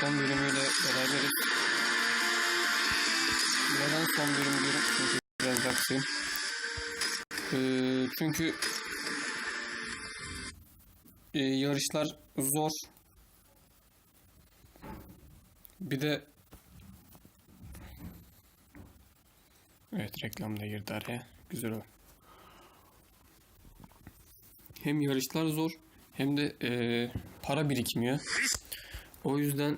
son bölümüyle beraberiz. Neden son bölüm diyorum? Çünkü biraz aksiyim. Ee, çünkü e, yarışlar zor. Bir de Evet reklam da girdi araya. Güzel oldu. Hem yarışlar zor hem de e, para birikmiyor. O yüzden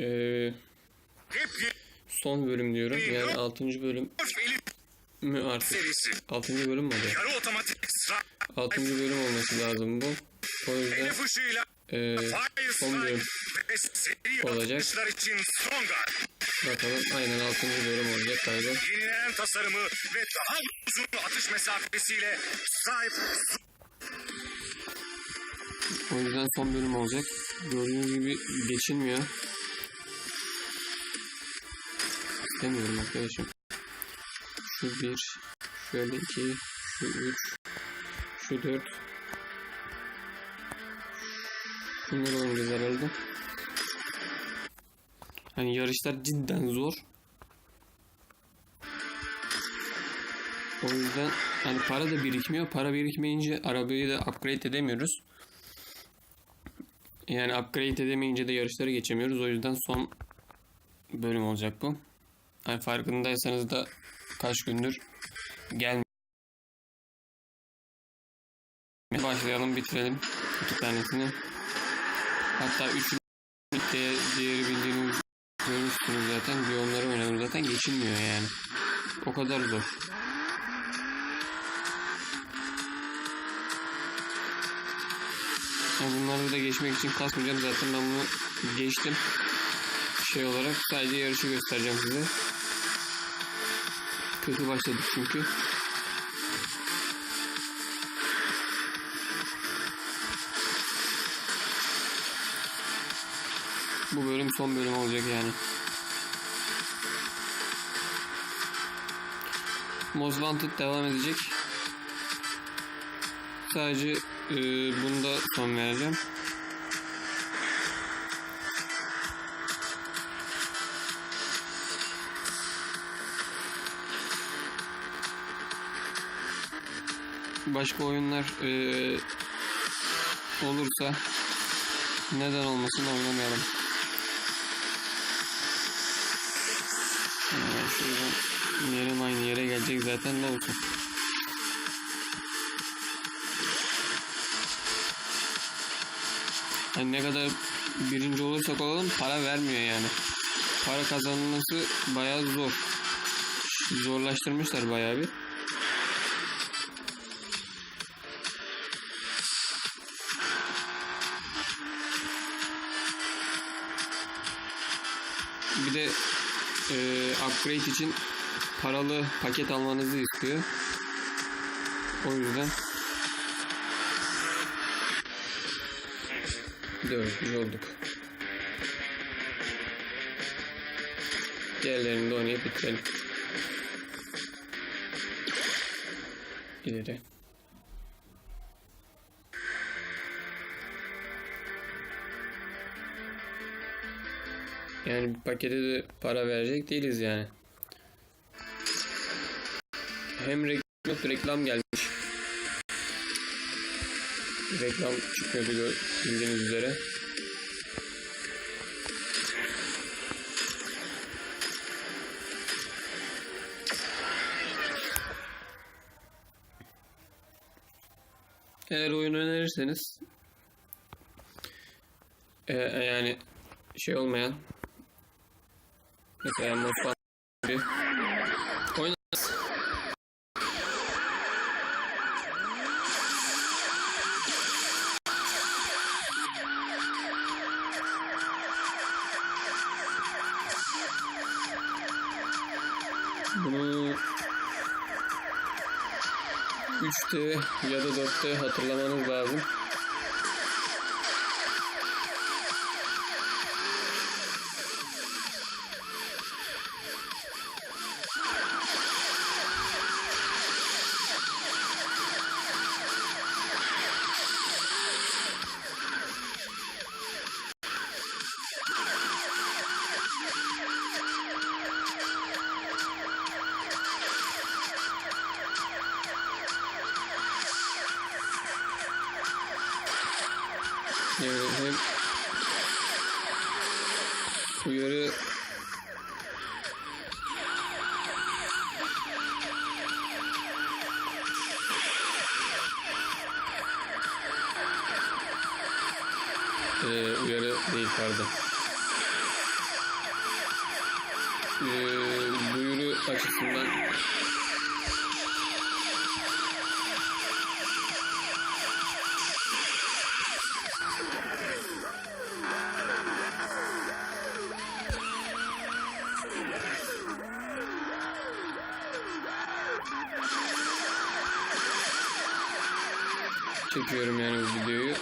e, son bölüm diyorum. Yani 6. bölüm mü artık? serisi. 6. bölüm mü strike 6. bölüm olması lazım bu. O yüzden e, fire son bölüm olacak. bakalım. Aynen 6. bölüm olacak galiba. Yenilenen tasarımı ve daha uzun atış mesafesiyle Stripe O yüzden son bölüm olacak. Gördüğünüz gibi geçilmiyor. İstemiyorum arkadaşım. Şu bir, şöyle iki, şu üç, şu dört. Şunları oynayacağız herhalde. Hani yarışlar cidden zor. O yüzden hani para da birikmiyor. Para birikmeyince arabayı da upgrade edemiyoruz. Yani upgrade edemeyince de yarışları geçemiyoruz. O yüzden son bölüm olacak bu. Hani farkındaysanız da kaç gündür gelmiyor. Başlayalım bitirelim iki tanesini. Hatta üç diye diğeri bildiğiniz görmüşsünüz zaten. Bir onları oynadım zaten geçilmiyor yani. O kadar zor. Yani bunları da geçmek için kasmayacağım. Zaten ben bunu geçtim. Şey olarak sadece yarışı göstereceğim size. Kötü başladık çünkü. Bu bölüm son bölüm olacak yani. Most Wanted devam edecek. Sadece e, bunda son vereceğim. Başka oyunlar e, olursa neden olmasın oynamayalım. Yani şuradan yerim aynı yere gelecek zaten ne olsun. Hani ne kadar birinci olursak olalım para vermiyor yani. Para kazanılması bayağı zor. Zorlaştırmışlar bayağı bir. Bir de e, upgrade için paralı paket almanızı istiyor. O yüzden dördüncü olduk. Diğerlerini de oynayıp bitirelim. İleri. Yani bir pakete de para verecek değiliz yani. Hem reklam reklam gelmiş. Reklam çıkıyordu bildiğiniz üzere. Eğer oyun önerirseniz e, yani şey olmayan mesela Mosfet gibi 3'te ya da 4'te hatırlamanız lazım. Yani hem uyarı Ee, uyarı değil pardon. Ee, duyuru açısından çekiyorum yani bu videoyu.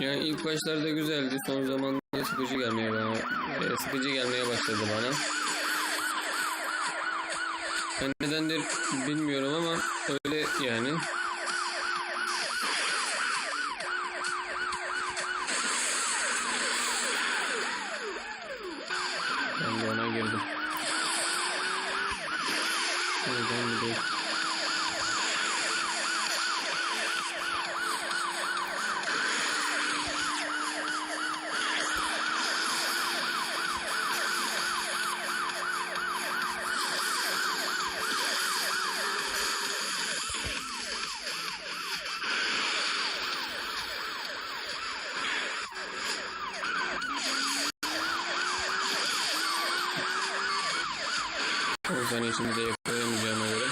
Yani ilk başlarda güzeldi. Son zamanlarda sıkıcı gelmeye bana e, sıkıcı gelmeye başladı bana. Ben nedendir bilmiyorum ama öyle yani. Ben de ona girdim. Buradan gidelim. O saniye içinde de yakalayamayacağıma göre.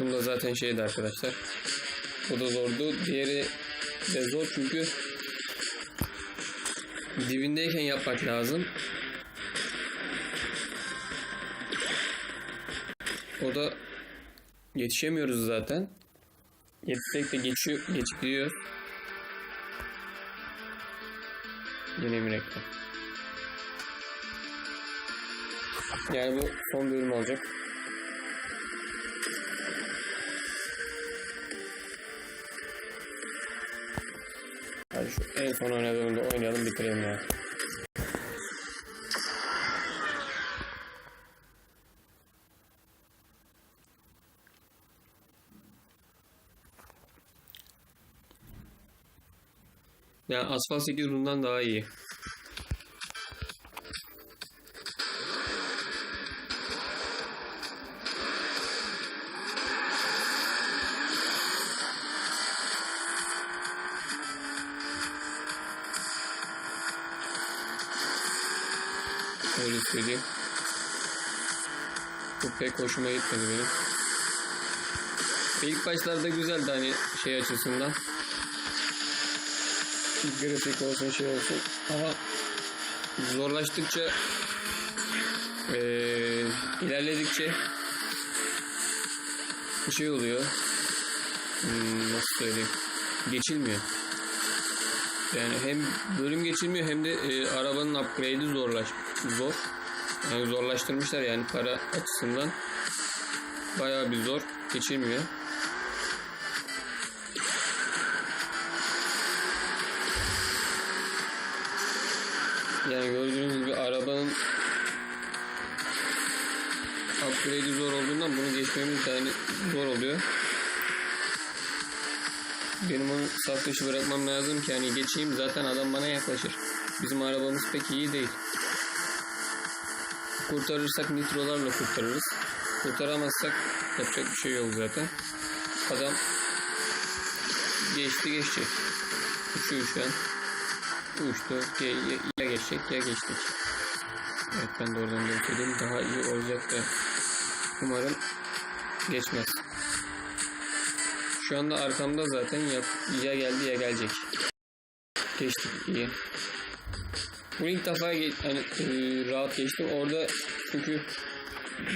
Bunda zaten şeydi arkadaşlar. Bu da zordu. Diğeri de zor çünkü dibindeyken yapmak lazım. O da yetişemiyoruz zaten. Yetişsek de geçiyor, geçiyor. Bir reklam. Yani bu son bölüm olacak. Hadi şu en son oynadığımda oynayalım bitirelim ya. Yani Asphalt 8 bundan daha iyi. Öyle söyleyeyim. Bu pek hoşuma gitmedi benim. İlk başlarda güzeldi hani şey açısından. Grafik olsun şey olsun ama zorlaştıkça eee ilerledikçe bir şey oluyor. Hmm, nasıl söyleyeyim? Geçilmiyor. Yani hem bölüm geçilmiyor hem de e, arabanın upgrade'i zorlaş zor. Yani zorlaştırmışlar yani para açısından. Bayağı bir zor. Geçilmiyor. Yani gördüğünüz gibi arabanın upgrade'i zor olduğundan bunu geçmemiz de yani zor oluyor. Benim onu saf dışı bırakmam lazım ki hani geçeyim zaten adam bana yaklaşır. Bizim arabamız pek iyi değil. Kurtarırsak nitrolarla kurtarırız. Kurtaramazsak yapacak bir şey yok zaten. Adam geçti geçecek. Uçuyor şu an. Uçtu. Ya, ya, geçtik. Evet ben de oradan geçeyim. Daha iyi olacak da umarım geçmez. Şu anda arkamda zaten ya, ya geldi ya gelecek. Geçtik iyi. Bu ilk defa ge- hani, e, rahat geçtim. Orada çünkü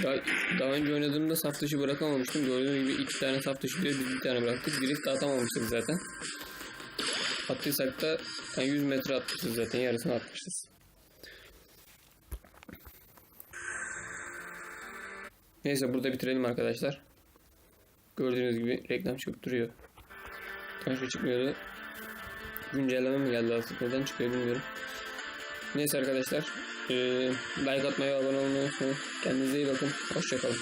daha, daha önce oynadığımda saf dışı bırakamamıştım. Gördüğünüz gibi iki tane saf dışı diyor. Bir tane bıraktık. Drift atamamıştık zaten. Attıysak da yani 100 metre atmışız zaten. Yarısını atmışız. Neyse burada bitirelim arkadaşlar. Gördüğünüz gibi reklam çıkıp duruyor. Başka çıkmıyordu. Güncelleme mi geldi artık? Neden çıkıyor bilmiyorum. Neyse arkadaşlar. eee, like atmayı, abone olmayı unutmayın. Kendinize iyi bakın. Hoşçakalın.